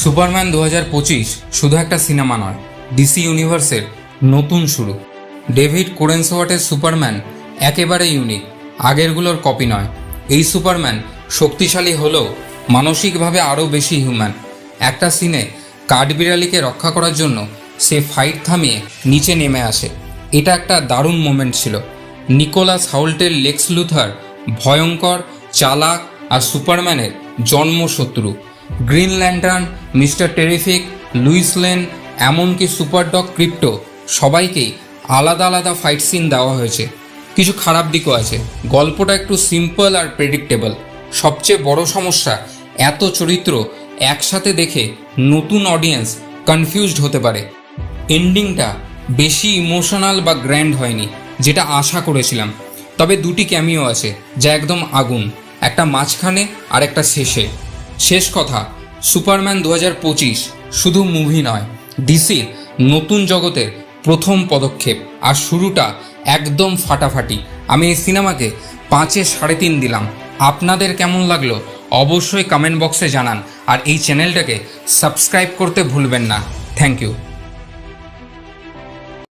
Superman দু হাজার পঁচিশ শুধু একটা সিনেমা নয়, ডিসি ইউনিভার্সের নতুন শুরু। ডেভিড কোরেন্সওয়াটের সুপারম্যান একেবারে ইউনিক, আগেরগুলোর কপি নয়। এই সুপারম্যান শক্তিশালী হলেও মানসিকভাবে আরও বেশি হিউম্যান একটা সিনে কাঠবিড়ালিকে রক্ষা করার জন্য সে ফাইট থামিয়ে নিচে নেমে আসে। এটা একটা দারুণ মোমেন্ট ছিল। নিকোলাস হাউল্টের লেক্স লুথার ভয়ঙ্কর, চালাক আর সুপারম্যানের জন্মশত্রু। Green Lantern, Mister Terrific, Lois Lane, এমনকি সুপারডগ ক্রিপ্টো, সবাইকেই আলাদা আলাদা ফাইট সিন দেওয়া হয়েছে। কিছু খারাপ দিকও আছে। গল্পটা একটু সিম্পল আর প্রেডিক্টেবল সবচেয়ে বড় সমস্যা, এত চরিত্র একসাথে দেখে নতুন অডিয়েন্স কনফিউজড হতে পারে। এন্ডিংটা বেশি ইমোশনাল বা গ্র্যান্ড হয়নি, যেটা আশা করেছিলাম। তবে দুটি ক্যামিও আছে, যা একদম আগুন, একটা মাঝখানে আর একটা শেষে। শেষ কথা, সুপারম্যান দু হাজার পঁচিশ শুধু মুভি নয় ডিসির নতুন জগতের প্রথম পদক্ষেপ। আর শুরুটা একদম ফাটাফাটি। আমি এই সিনেমাকে পাঁচে সাড়ে তিন দিলাম। আপনাদের কেমন লাগল অবশ্যই কমেন্ট বক্সে জানান। আর এই চ্যানেলটাকে সাবস্ক্রাইব করতে ভুলবেন না। Thank you